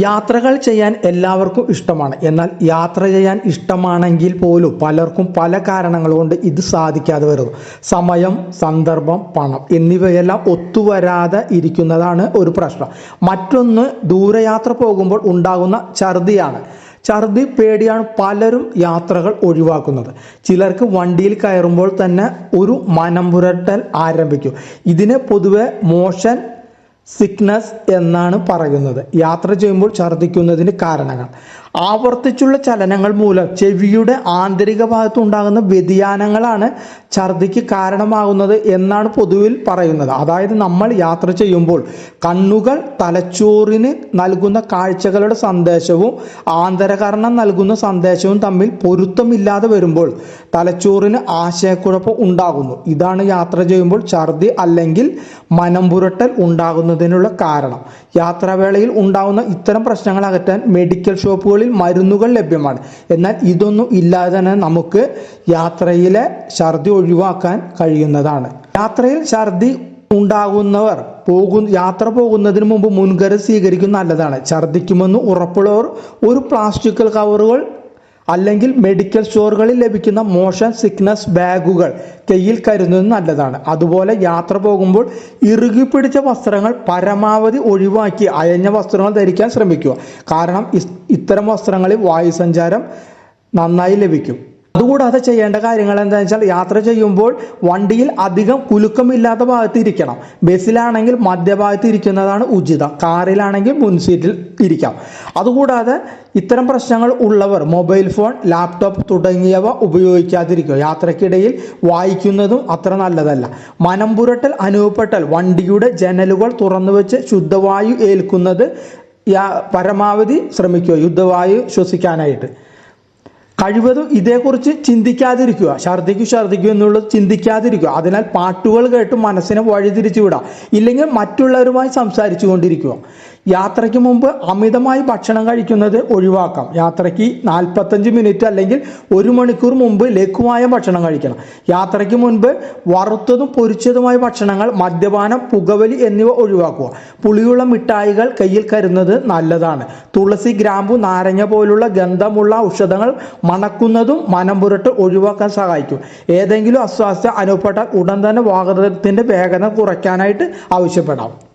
യാത്രകൾ ചെയ്യാൻ എല്ലാവർക്കും ഇഷ്ടമാണ്. എന്നാൽ യാത്ര ചെയ്യാൻ ഇഷ്ടമാണെങ്കിൽ പോലും പലർക്കും പല കാരണങ്ങൾ കൊണ്ട് ഇത് സാധിക്കാതെ വരുന്നു. സമയം സന്ദർഭം പണം എന്നിവയെല്ലാം ഒത്തുവരാതെ ഇരിക്കുന്നതാണ് ഒരു പ്രശ്നം. മറ്റൊന്ന് ദൂരയാത്ര പോകുമ്പോൾ ഉണ്ടാകുന്ന ഛർദിയാണ്. ഛർദി പേടിയാണ് പലരും യാത്രകൾ ഒഴിവാക്കുന്നത്. ചിലർക്ക് വണ്ടിയിൽ കയറുമ്പോൾ തന്നെ ഒരു മനം പുരട്ടൽ ആരംഭിക്കും. ഇതിനെ പൊതുവെ മോഷൻ സിക്നസ് എന്നാണ് പറയുന്നത്. യാത്ര ചെയ്യുമ്പോൾ ഛർദ്ദിക്കുന്നതിന് കാരണങ്ങൾ. ആവർത്തിച്ചുള്ള ചലനങ്ങൾ മൂലം ചെവിയുടെ ആന്തരിക ഭാഗത്ത് ഉണ്ടാകുന്ന വ്യതിയാനങ്ങളാണ് ഛർദിക്ക് കാരണമാകുന്നത് എന്നാണ് പൊതുവിൽ പറയുന്നത്. അതായത് നമ്മൾ യാത്ര ചെയ്യുമ്പോൾ കണ്ണുകൾ തലച്ചോറിന് നൽകുന്ന കാഴ്ചകളുടെ സന്ദേശവും ആന്തരകരണം നൽകുന്ന സന്ദേശവും തമ്മിൽ പൊരുത്തമില്ലാതെ വരുമ്പോൾ തലച്ചോറിന് ആശയക്കുഴപ്പം ഉണ്ടാകുന്നു. ഇതാണ് യാത്ര ചെയ്യുമ്പോൾ ഛർദി അല്ലെങ്കിൽ മനംപുരട്ടൽ ഉണ്ടാകുന്നതിനുള്ള കാരണം. യാത്രാവേളയിൽ ഉണ്ടാകുന്ന ഇത്തരം പ്രശ്നങ്ങൾ അകറ്റാൻ മെഡിക്കൽ ഷോപ്പുകളിൽ മരുന്നുകൾ ലഭ്യമാണ്. എന്നാൽ ഇതൊന്നും ഇല്ലാതെ തന്നെ നമുക്ക് യാത്രയിലെ ഛർദി ഒഴിവാക്കാൻ കഴിയുന്നതാണ്. യാത്രയിൽ ഛർദി ഉണ്ടാകുന്നവർ പോകും യാത്ര പോകുന്നതിന് മുമ്പ് മുൻകരുതൽ സ്വീകരിക്കുന്നത് നല്ലതാണ്. ഛർദിക്കുമെന്ന് ഉറപ്പുള്ളവർ ഒരു പ്ലാസ്റ്റിക്കൽ കവറുകൾ അല്ലെങ്കിൽ മെഡിക്കൽ സ്റ്റോറുകളിൽ ലഭിക്കുന്ന മോഷൻ സിക്നസ് ബാഗുകൾ കയ്യിൽ കരുതുന്നത് നല്ലതാണ്. അതുപോലെ യാത്ര പോകുമ്പോൾ ഇറുകി പിടിച്ച വസ്ത്രങ്ങൾ പരമാവധി ഒഴിവാക്കി അയഞ്ഞ വസ്ത്രങ്ങൾ ധരിക്കാൻ ശ്രമിക്കുക. കാരണം ഇത്തരം വസ്ത്രങ്ങളിൽ വായുസഞ്ചാരം നന്നായി ലഭിക്കും. അതുകൂടാതെ ചെയ്യേണ്ട കാര്യങ്ങൾ എന്താണെന്ന് വെച്ചാൽ യാത്ര ചെയ്യുമ്പോൾ വണ്ടിയിൽ അധികം കുലുക്കമില്ലാത്ത ഭാഗത്ത് ഇരിക്കണം. ബസ്സിലാണെങ്കിൽ മധ്യഭാഗത്ത് ഇരിക്കുന്നതാണ് ഉചിതം. കാറിലാണെങ്കിൽ മുൻസീറ്റിൽ ഇരിക്കാം. അതുകൂടാതെ ഇത്തരം പ്രശ്നങ്ങൾ ഉള്ളവർ മൊബൈൽ ഫോൺ ലാപ്ടോപ്പ് തുടങ്ങിയവ ഉപയോഗിക്കാതിരിക്കുക. യാത്രക്കിടയിൽ വായിക്കുന്നതും അത്ര നല്ലതല്ല. മനം പുരട്ടൽ അനുഭവപ്പെട്ടാൽ വണ്ടിയുടെ ജനലുകൾ തുറന്നു വെച്ച് ശുദ്ധവായു ഏൽക്കുന്നത് പരമാവധി ശ്രമിക്കുക. യുദ്ധവായു ശ്വസിക്കാനായിട്ട്. കഴിവതും ഇതേക്കുറിച്ച് ചിന്തിക്കാതിരിക്കുക. ഛർദിക്കും ഛർദിക്കും എന്നുള്ളത് ചിന്തിക്കാതിരിക്കുക. അതിനാൽ പാട്ടുകൾ കേട്ട് മനസ്സിനെ വഴിതിരിച്ചു വിടാം ഇല്ലെങ്കിൽ മറ്റുള്ളവരുമായി സംസാരിച്ചു കൊണ്ടിരിക്കുക യാത്രയ്ക്ക് മുമ്പ് അമിതമായി ഭക്ഷണം കഴിക്കുന്നത് ഒഴിവാക്കാം. യാത്രയ്ക്ക് നാൽപ്പത്തഞ്ച് മിനിറ്റ് അല്ലെങ്കിൽ ഒരു മണിക്കൂർ മുമ്പ് ലഘുവായ ഭക്ഷണം കഴിക്കണം. യാത്രയ്ക്ക് മുൻപ് വറുത്തതും പൊരിച്ചതുമായ ഭക്ഷണങ്ങൾ മദ്യപാനം പുകവലി എന്നിവ ഒഴിവാക്കുക. പുളിയുള്ള മിഠായികൾ കയ്യിൽ കരുന്നത് നല്ലതാണ്. തുളസി ഗ്രാമ്പു നാരങ്ങ പോലുള്ള ഗന്ധമുള്ള ഔഷധങ്ങൾ മണക്കുന്നതും മനം പുരട്ട് ഒഴിവാക്കാൻ സഹായിക്കും. ഏതെങ്കിലും അസ്വാസ്ഥ്യം അനുഭവപ്പെട്ടാൽ ഉടൻ തന്നെ വാഹനത്തിന്റെ വേഗത കുറയ്ക്കാനായിട്ട് ആവശ്യപ്പെടാം.